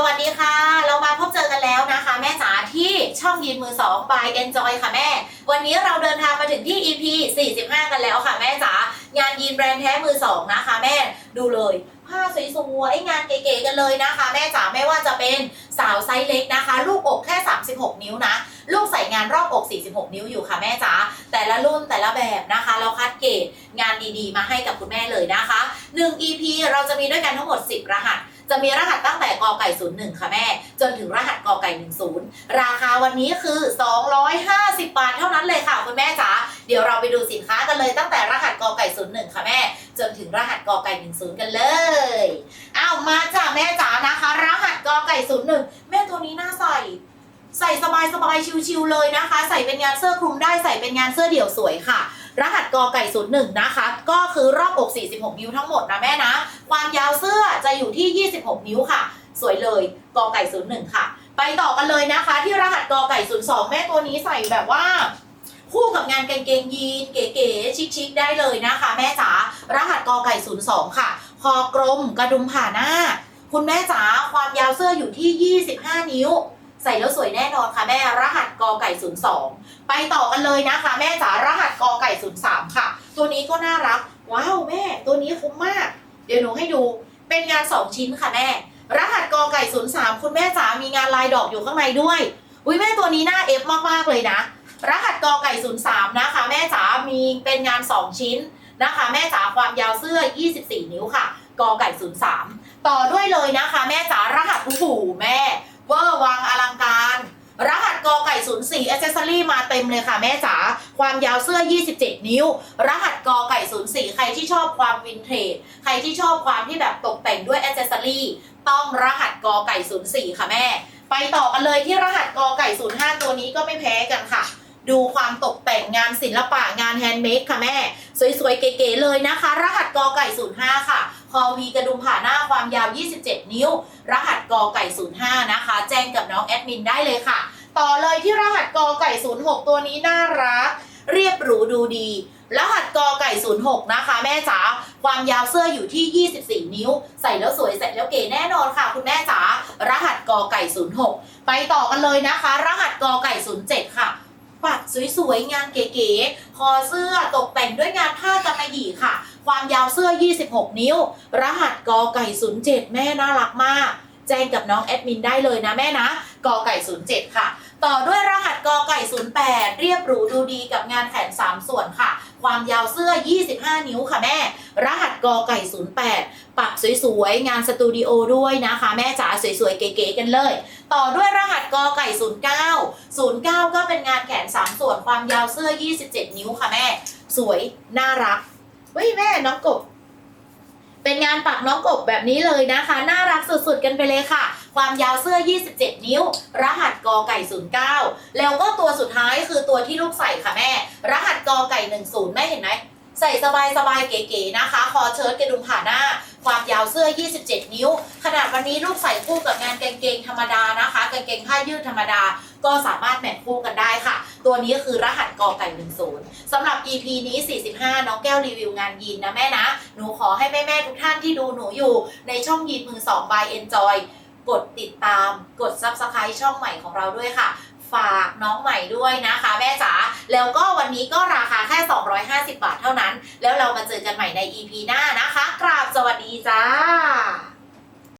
สวัสดีค่ะ เรามาพบเจอกันแล้วนะคะ แม่จ๋าที่ช่องยีนมือ2 by Enjoy ค่ะแม่ วันนี้เราเดินทางมาถึงที่ EP 45 กันแล้วค่ะแม่จ๋างานยีนแบรนด์แท้มือ2นะคะ แม่ดูเลยผ้าสวยๆงานเก๋ๆกันเลยนะคะ แม่จ๋าไม่ว่าจะเป็นสาวไซส์เล็กนะคะ ลูกอกแค่ 36 นิ้วนะ ลูกใส่งานรอบอก 46 นิ้วอยู่ค่ะแม่จ๋าแต่ละรุ่นแต่ละแบบนะคะ เราคัดเกรดงานดีๆ มาให้กับคุณแม่เลยนะคะ 1 EP เราจะมีด้วยกันทั้งหมด 10 รหัส จะมีรหัสตั้งแต่กอไก่01ค่ะแม่ จนถึงรหัสกอไก่10ราคาวันนี้คือ 250 บาทเท่านั้นเลยค่ะคุณแม่จ๋าเดี๋ยวเราไปดูสินค้ากันเลยตั้งแต่รหัสกอไก่01ค่ะแม่ จนถึงรหัสกอไก่10กันเลยอ้าวมาจ้าแม่จ๋านะคะ รหัสกอไก่01แม่ตัวนี้น่าใส่ใส่สบายสบายๆชิวๆเลยนะคะ ใส่เป็นงานเสื้อคลุมได้ใส่เป็นงานเสื้อเดี่ยวสวยค่ะ รหัสกอไก่01นย์หนึ่งนะคะ ก็คือรอบอก 46 นิ้วทั้งหมดนะแม่นะ ความยาวเสื้อจะอยู่ที่ 26 นิ้วค่ะ สวยเลยกอไก่01ค่ะ ไปต่อกันเลยนะคะ ที่รหัสกอไก่02แม่ตัวนี้ใส่แบบว่าคู่กับงานกางเกงยีนเก๋ๆชิคๆได้เลยนะคะ แม่จ๋ารหัสกอไก่02ค่ะ คอกลมกระดุมผ่าหน้า คุณแม่จ๋าความยาวเสื้ออยู่ที่ 25 นิ้ว ใส่แล้วสวยแน่นอนค่ะแม่รหัสกอไก่02 ไปต่อกันเลยนะคะแม่จ๋ารหัสกอไก่03 ค่ะ ตัวนี้ก็น่ารัก ว้าวแม่ ตัวนี้คุ้มมาก เดี๋ยวหนูให้ดูเป็นงาน 2 ชิ้นค่ะแม่ รหัสกอไก่03 คุณแม่จ๋ามีงานลายดอกอยู่ข้างในด้วยอุ้ยแม่ตัวนี้น่าเอฟมากๆเลยนะ รหัสกอไก่03 นะคะ แม่จ๋ามีเป็นงาน 2 ชิ้นนะคะ แม่จ๋าความยาวเสื้อ 24 นิ้วค่ะกอไก่03 ต่อด้วยเลยนะคะ แม่จ๋ารหัสผู้ผูแม่ เวอร์วังอลังการ รหัสกอ ไก่04 a อ c e s s o r y มาเต็มเลยค่ะแม่จ๋าความยาวเสื้อ 27 นิ้ว รหัสกอไก่04 ใครที่ชอบความวินเทจใครที่ชอบความที่แบบตกแต่งด้วยอ c เ e s s o r y ต้องรหัสกอไก่04 ค่ะแม่ ไปต่อกันเลยที่รหัสกอไก่05 ตัวนี้ก็ไม่แพ้กันค่ะ ดูความตกแต่งงานศิลปะงานแฮนด์เมดค่ะแม่ สวยๆ เก๋ๆเลยนะคะ รหัสกอไก่05 ค่ะคอวีกระดุมผ่าหน้าความยาว 27 นิ้ว รหัสกอไก่05 นะคะ แจ้งกับน้องแอดมินได้เลยค่ะ ต่อเลยที่รหัสกอไก่06 ตัวนี้น่ารัก เรียบหรูดูดี รหัสกอไก่06 นะคะ แม่จ๋าความยาวเสื้ออยู่ที่ 24 นิ้ว ใส่แล้วสวยใส่แล้วเก๋แน่นอนค่ะ คุณแม่จ๋ารหัสกอไก่06 ไปต่อกันเลยนะคะ รหัสกอไก่07 ค่ะปักสวยๆ งานเก๋ๆ คอเสื้อตกแต่งด้วยงานผ้ากำมะหยี่ค่ะ ความยาวเสื้อ 26 นิ้ว รหัสกอไก่ 07 แม่น่ารักมาก แจ้งกับน้องแอดมินได้เลยนะแม่นะ กอไก่ 07 ค่ะ ต่อด้วยรหัสกอไก่ 08 เรียบหรูดูดีกับงานแขน 3 ส่วนค่ะ ความยาวเสื้อ 25 นิ้วค่ะแม่ รหัสกอไก่ 08 ปักสวยๆ งานสตูดิโอด้วยนะคะ แม่จ๋าสวยๆ เก๋ๆกันเลย ต่อด้วยรหัสกอไก่ 09 09 ก็เป็นงานแขน 3 ส่วนความยาวเสื้อ 27 นิ้วค่ะแม่ สวยน่ารักเฮ้ยแม่น้องกบเป็นงานปักน้องกบแบบนี้เลยนะคะ น่ารักสุดๆกันไปเลยค่ะ ความยาวเสื้อ 27 นิ้ว รหัสกอไก่ 09 แล้วก็ตัวสุดท้ายคือตัวที่ลูกใส่ค่ะแม่ รหัสกอไก่ 10 แม่เห็นไหมใส่สบายๆเก๋ๆนะคะ คอเชิ้ตกระดุมผ่าหน้า ความยาวเสื้อ 27 นิ้ว ขนาดวันนี้ลูกใส่คู่กับงานกางเกงธรรมดานะคะกางเกงผ้ายืดธรรมดา ก็สามารถแมทคู่กันได้ค่ะ ตัวนี้คือรหัสกอไก่10สำหรับ EP นี้ 45 น้องแก้วรีวิวงานยีนนะแม่นะ หนูขอให้แม่ๆทุกท่านที่ดูหนูอยู่ในช่องยีนมือ2 by Enjoy กดติดตาม กด Subscribe ช่องใหม่ของเราด้วยค่ะ ฝากน้องใหม่ด้วยนะคะแม่จ๋า แล้วก็วันนี้ก็ราคาแค่ 250 บาทเท่านั้น แล้วเรามาเจอกันใหม่ใน EP หน้านะคะ กราบสวัสดีจ้า